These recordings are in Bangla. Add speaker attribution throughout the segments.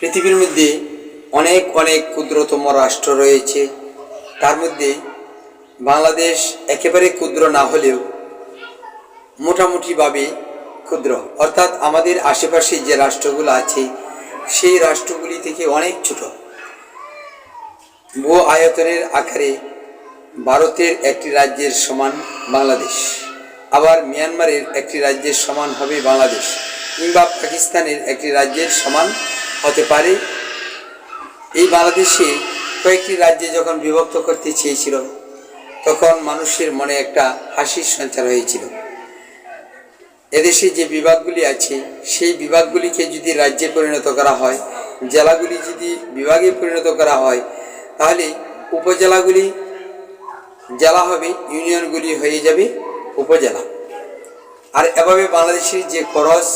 Speaker 1: পৃথিবীর মধ্যে অনেক অনেক ক্ষুদ্রতম রাষ্ট্র রয়েছে। তার মধ্যে বাংলাদেশ একেবারে ক্ষুদ্র না হলেও মোটামুটিভাবে ক্ষুদ্র। অর্থাৎ আমাদের আশেপাশে যে রাষ্ট্রগুলো আছে, সেই রাষ্ট্রগুলি থেকে অনেক ছোট। ভূ আয়তনের আকারে ভারতের একটি রাজ্যের সমান বাংলাদেশ। আবার মিয়ানমারের একটি রাজ্যের সমান হবে বাংলাদেশ। কিংবা পাকিস্তানের একটি রাজ্যের সমান হতে পারে। এই বাংলাদেশে কয়েকটি রাজ্যে যখন বিভক্ত করতে চেয়েছিল, তখন মানুষের মনে একটা হাসির সঞ্চার হয়েছিল। এদেশে যে বিভাগগুলি আছে, সেই বিভাগগুলিকে যদি রাজ্যে পরিণত করা হয়, জেলাগুলি যদি বিভাগে পরিণত করা হয়, তাহলে উপজেলাগুলি জেলা হবে, ইউনিয়নগুলি হয়ে যাবে উপজেলা। আর এভাবে বাংলাদেশের যে খরচ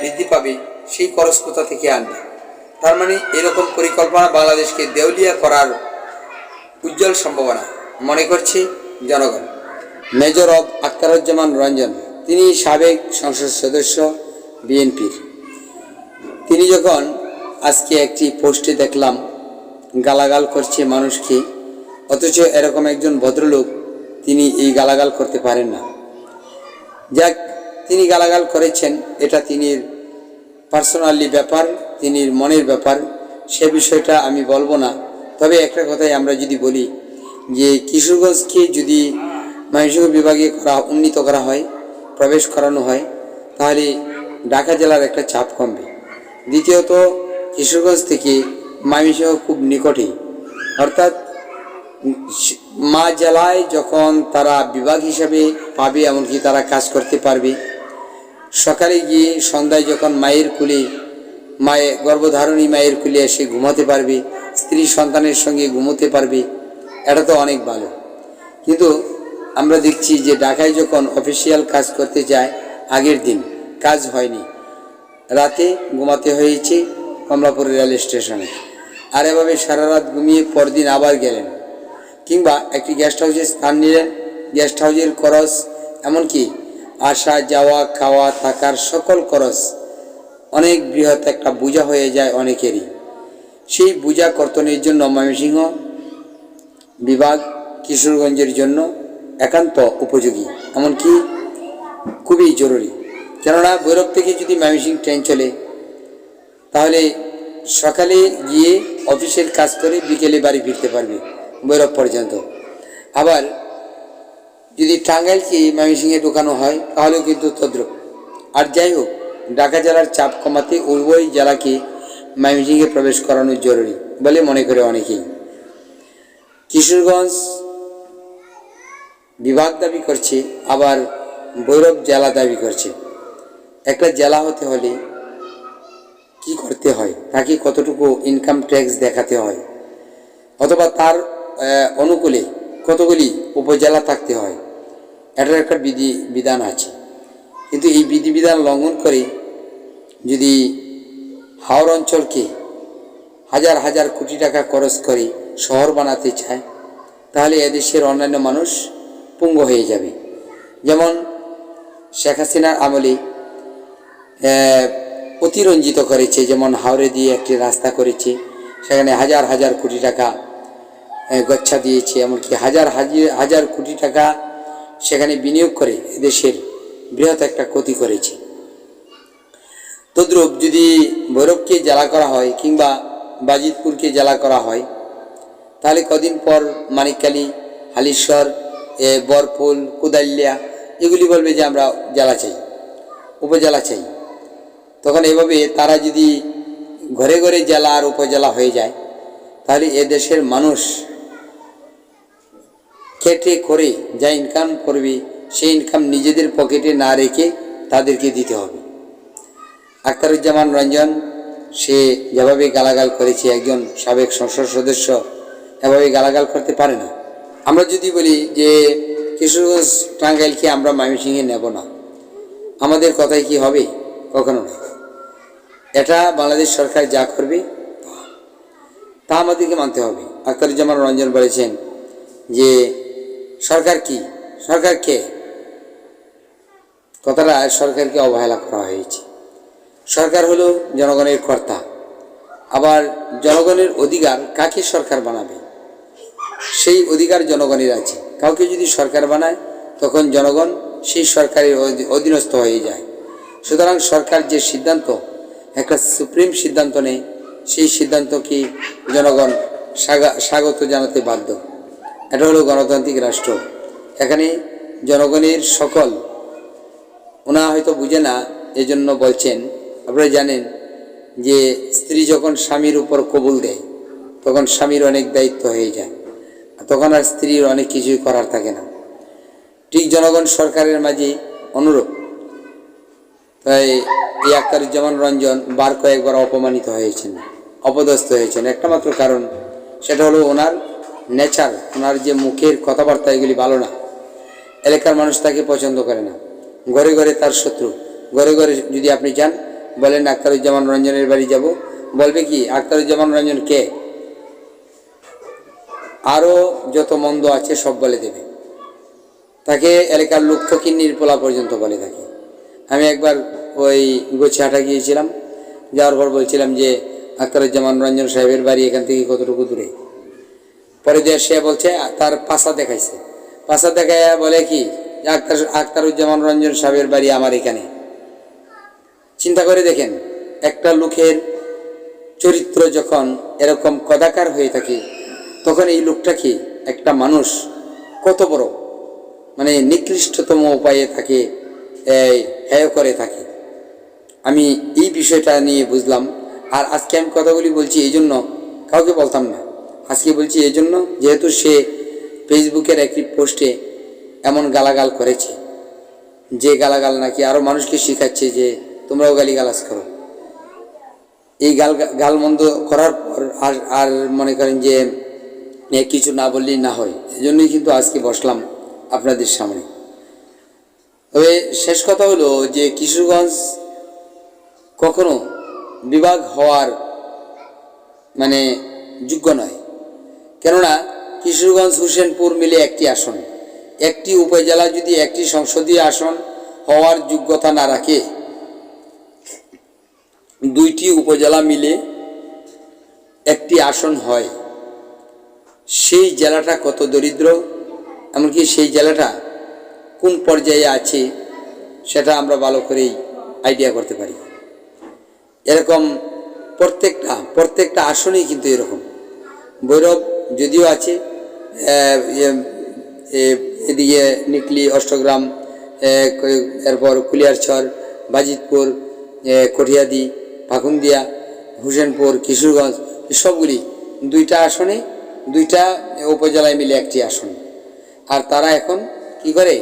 Speaker 1: বৃদ্ধি পাবে সেই খরচ কোথা থেকে আনবে। তার মানে এরকম পরিকল্পনা বাংলাদেশকে দেউলিয়া করার উজ্জ্বল সম্ভাবনা মনে করছে জনগণ। মেজর অব আখতারুজ্জামান রঞ্জন, তিনি সাবেক সংসদ সদস্য, বিএনপির। তিনি যখন আজকে একটি পোস্টে দেখলাম, গালাগাল করছে মানুষকে, অথচ এরকম একজন ভদ্রলোক তিনি এই গালাগাল করতে পারেন না। যাক, তিনি গালাগাল করেছেন, এটা তিনি পার্সোনালি ব্যাপার, তিনি মনের ব্যাপার, সে বিষয়টা আমি বলব না। তবে একটা কথাই আমরা যদি বলি, যে কিশোরগঞ্জকে যদি মহেশগঞ্জ বিভাগে করা, উন্নীত করা হয়, প্রবেশ করানো হয়, তাহলে ঢাকা জেলার একটা চাপ কমবে। দ্বিতীয়ত, কিশোরগঞ্জ থেকে ময়মনসিংহ খুব নিকটেই অর্থাৎ, মা জেলায় যখন তারা বিভাগ হিসাবে পাবে, এমনকি তারা কাজ করতে পারবে সকালে গিয়ে সন্ধ্যায় যখন মায়ের কুলে মায়ের গর্ভধারণী মায়ের কুলে এসে ঘুমাতে পারবে, স্ত্রী সন্তানের সঙ্গে ঘুমোতে পারবে, এটা তো অনেক ভালো। কিন্তু আমরা দেখছি যে ঢাকায় যখন অফিসিয়াল কাজ করতে যায়, আগের দিন কাজ হয়নি। রাতে ঘুমাতে হয়েছে কমলাপুর রেল স্টেশনে। আর এভাবে সারা রাত ঘুমিয়ে পরদিন আবার গেলেন। কিংবা একটি গেস্ট হাউসে স্থান নিলেন, গেস্ট হাউসের খরচ, এমনকি আসা, যাওয়া, খাওয়া, থাকার সকল খরচ। অনেক বৃহৎ একটা বোঝা হয়ে যায় অনেকেরই। সেই বোঝা কর্তনের জন্য ময়মনসিংহ বিভাগ কিশোরগঞ্জের জন্য একান্ত উপযোগী, এমনকি খুবই জরুরি। কেননা ভৈরব থেকে যদি ময়মনসিংহ ট্রেন চলে, তাহলে সকালে গিয়ে অফিসের কাজ করে বিকেলে বাড়ি ফিরতে পারবে ভৈরব পর্যন্ত। আবার যদি টাঙ্গাইলকে ময়মনসিংহে ঢোকানো হয়, তাহলেও কিন্তু তদ্রুপ। আর যাই হোক ঢাকা জেলার চাপ কমাতে উভয় জেলাকে ময়মনসিংহে প্রবেশ করানো জরুরি বলে মনে করে অনেকেই। কিশোরগঞ্জ বিভাগ দাবি করছে, আবার ভৈরব জেলা দাবি করছে। একটা জেলা হতে হলে কি করতে হয়? তাকে কতটুকু ইনকাম ট্যাক্স দেখাতে হয়? অথবা তার অনুকূলে কতগুলি উপজেলা থাকতে হয়? এটার একটা বিধি, বিধান আছে। কিন্তু এই বিধিবিধান লঙ্ঘন করে যদি হাওড় অঞ্চলকে হাজার হাজার কোটি টাকা খরচ করে শহর বানাতে চায়, তাহলে এদেশের অন্যান্য মানুষ পুঙ্গ হয়ে যাবে। যেমন শেখ হাসিনার আমলে অতিরঞ্জিত করেছে, যেমন হাওড়ে দিয়ে একটি রাস্তা করেছে, সেখানে হাজার হাজার কোটি টাকা গচ্ছা দিয়েছে, এমনকি হাজার হাজার হাজার কোটি টাকা সেখানে বিনিয়োগ করে দেশের বৃহৎ একটা ক্ষতি করেছে। তদ্রূপ যদি ভৈরবকে জেলা করা হয় কিংবা বাজিতপুরকে জেলা করা হয় তাহলে কদিন পর মানিককালী হালিশ্বর এ, বরফুল কুদালিয়া এগুলি বলবে যে আমরা জেলা চাই উপজেলা চাই। তখন এভাবে তারা যদি ঘরে ঘরে জেলা আর উপজেলা হয়ে যায় তাহলে এদেশের মানুষ খেটে করে যা ইনকাম করবে, সেই ইনকাম নিজেদের পকেটে না রেখে তাদেরকে দিতে হবে। আখতারুজ্জামান রঞ্জন, সে যেভাবে গালাগাল করেছে, একজন সাবেক সংসদ সদস্য, এভাবে গালাগাল করতে পারে না। আমরা যদি বলি যে, কিশোরগঞ্জ টাঙ্গাইলকে আমরা ময়মনসিংহে নেব না? আমাদের কথাই কি হবে? কখনো না। এটা বাংলাদেশ সরকার যা করবে তা- আমাদেরকে মানতে হবে। আখতারুজ্জামান রঞ্জন বলেছেন যে সরকার কি? সরকার কে? কথাটা সরকারকে অবহেলা করা হয়েছে। সরকার হলো জনগণের কর্তা। আবার জনগণের অধিকার কাকে সরকার বানাবে? সেই অধিকার জনগণের আছে। কাউকে যদি সরকার বানায়, তখন জনগণ সেই সরকারের অধীনস্থ হয়ে যায়। সুতরাং সরকার যে সিদ্ধান্ত, একটা সুপ্রিম সিদ্ধান্ত নেয়, সেই সিদ্ধান্তকে জনগণ স্বাগা- স্বাগত জানাতে বাধ্য। এটা হলো গণতান্ত্রিক রাষ্ট্র। এখানে জনগণের সকল, ওনা হয়তো বুঝে না, এজন্য বলছেন, আপনারা জানেন যে স্ত্রী যখন স্বামীর উপর কবুল দেয়, তখন স্বামীর অনেক দায়িত্ব হয়ে যায় তখন আর স্ত্রীর অনেক কিছুই করার থাকে না। ঠিক জনগণ সরকারের মাঝে অনুরূপ। তাই এই আক্তারুজ্জামান রঞ্জন বার কয়েকবার অপমানিত হয়েছেন, অপদস্থ হয়েছেন। একটা মাত্র কারণ, সেটা হলো ওনার নেচার, ওনার যে মুখের কথাবার্তা, এগুলি ভালো না। এলাকার মানুষ তাকে পছন্দ করে না। ঘরে ঘরে তার শত্রু। ঘরে ঘরে যদি আপনি যান, বলেন আক্তারুজ্জামান রঞ্জনের বাড়ি যাব। বলবে কি, আক্তারুজ্জামান রঞ্জন কে? আরও যত মন্দ আছে সব বলে দেবে। তাকে এলাকার লোক ফকির নির্পলা পর্যন্ত বলে থাকে। আমি একবার ওই গোছিহাটা গিয়েছিলাম। যাওয়ার পর বলছিলাম যে, আক্তারুজ্জামান রঞ্জন সাহেবের বাড়ি এখান থেকে কতটুকু দূরে? পরে দিয়ে সে বলছে তার পাশা দেখাইছে। পাশা দেখায় বলে কি আক্তার আক্তারুজ্জামান রঞ্জন সাহেবের বাড়ি আমার এখানে। চিন্তা করে দেখেন একটা লোকের চরিত্র যখন এরকম কদাকার হয়ে থাকে তখন এই লোকটা কি একটা মানুষ? কত বড়? মানে নিকৃষ্টতম উপায়ে এই, হেয় করে থাকে। আমি এই বিষয়টা নিয়ে বুঝলাম। আর আজকে আমি কথাগুলি বলছি এই জন্য কাউকে বলতাম না। আজকে বলছি এই জন্য যেহেতু সে ফেসবুকের একটি পোস্টে এমন গালাগাল করেছে, যে গালাগাল নাকি আরও মানুষকে শেখাচ্ছে যে তোমরাও গালি গালাজ করো। এই গাল গালমন্দ করার পর আর আর মনে করেন যে কিছু না বললেই না হয়, এই জন্যই কিন্তু আজকে বসলাম আপনাদের সামনে। তবে শেষ কথা হলো যে কিশোরগঞ্জ কখনো বিভাগ হওয়ার মানে যোগ্য নয়। কেননা কিশোরগঞ্জ হুসেনপুর মিলে একটি আসন। একটি উপজেলা যদি একটি সংসদীয় আসন হওয়ার যোগ্যতা না রাখে, দুইটি উপজেলা মিলে একটি আসন হয়। সেই জেলাটা কত দরিদ্র, এমনকি সেই জেলাটা কোন পর্যায়ে আছে, সেটা আমরা ভালো করেই আইডিয়া করতে পারি। এরকম প্রত্যেকটা প্রত্যেকটা আসনেই কিন্তু এরকম। ভৈরব যদিও আছে এদিকে নিকলি, অষ্টগ্রাম এরপর কুলিয়ারছর বাজিতপুর কঠিয়াদি ফাকুন্দিয়া হুসেনপুর, কিশোরগঞ্জ সবগুলি দুইটা আসনে, দুইটা উপজেলায় মিলে একটি আসন। আর তারা এখন কি করে?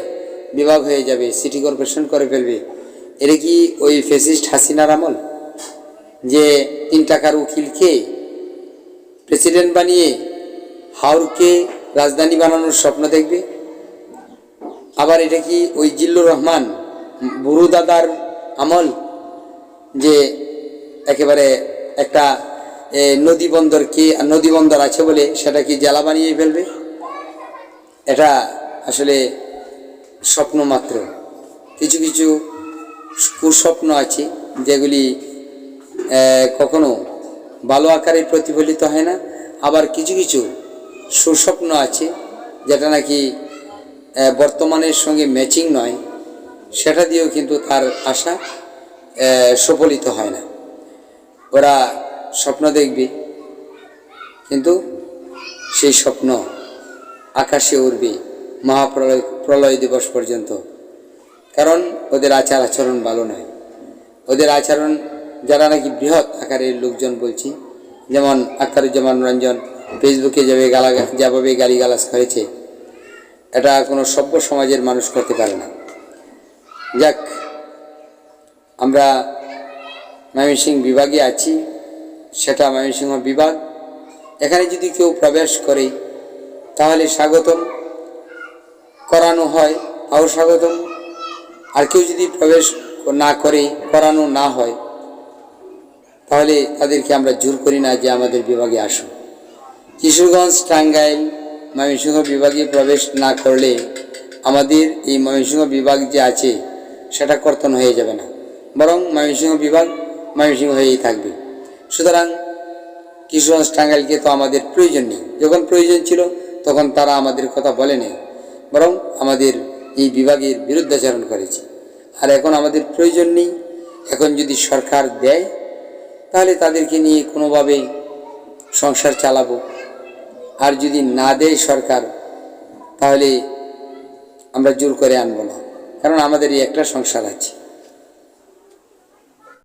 Speaker 1: বিভাগ হয়ে যাবে, সিটি কর্পোরেশন করে ফেলবে। এটা কি ওই ফেসিস্ট হাসিনার আমল? যে তিন টাকার উকিলকে প্রেসিডেন্ট বানিয়ে হাওরকে রাজধানী বানানোর স্বপ্ন দেখবে। আবার এটা কি ওই জিল্লুর রহমান বুড়ু দাদার আমল? যে একেবারে একটা নদী বন্দর কি, নদী বন্দর আছে বলে সেটা কি জেলা বানিয়ে ফেলবে। এটা আসলে স্বপ্ন মাত্র। কিছু কিছু কুস্বপ্ন আছে যেগুলি কখনো ভালো আকারে প্রতিফলিত হয় না। আবার কিছু কিছু সুস্বপ্ন আছে, যেটা নাকি বর্তমানের সঙ্গে ম্যাচিং নয়, সেটা দিয়েও কিন্তু তার আশা সফলিত হয় না। ওরা স্বপ্ন দেখবে, কিন্তু সেই স্বপ্ন আকাশে উড়বে, মহাপ্রলয়, প্রলয় দিবস পর্যন্ত। কারণ ওদের আচার আচরণ ভালো নয়। ওদের আচরণ, যারা নাকি বৃহৎ আকারের লোকজন বলছি, যেমন আক্তারুজ্জামান রঞ্জন ফেসবুকে যাবে, গালা যেভাবে গালিগালাজ করেছে। এটা কোনো সভ্য সমাজের মানুষ করতে পারে না। যাক, আমরা ময়মনসিংহ বিভাগে আছি। সেটা ময়মনসিংহ বিভাগ। এখানে যদি কেউ প্রবেশ করে, তাহলে স্বাগতম। করানো হয়, তাও স্বাগতম। আর কেউ যদি প্রবেশ না করে, করানো না হয়, তাহলে তাদেরকে আমরা জোর করি না যে আমাদের বিভাগে আসুন কিশোরগঞ্জ টাঙ্গাইল ময়মনসিংহ বিভাগে প্রবেশ না করলে আমাদের এই ময়মনসিংহ বিভাগ যে আছে, সেটা কর্তন হয়ে যাবে না। বরং ময়মনসিংহ বিভাগ ময়মনসিংহ হয়েই থাকবে। সুতরাং কিশোরগঞ্জ টাঙ্গাইলকে তো আমাদের প্রয়োজন নেই। যখন প্রয়োজন ছিল, তখন তারা আমাদের কথা বলে নেই বরং আমাদের এই বিভাগের বিরুদ্ধাচরণ করেছে। আর এখন আমাদের প্রয়োজন নেই। এখন যদি সরকার দেয়, তাহলে তাদেরকে নিয়ে কোনোভাবে সংসার চালাবো। আর যদি না দেয় সরকার, তাহলে আমরা জোর করে আনব না। কারণ আমাদের এই একটা সংসার আছে।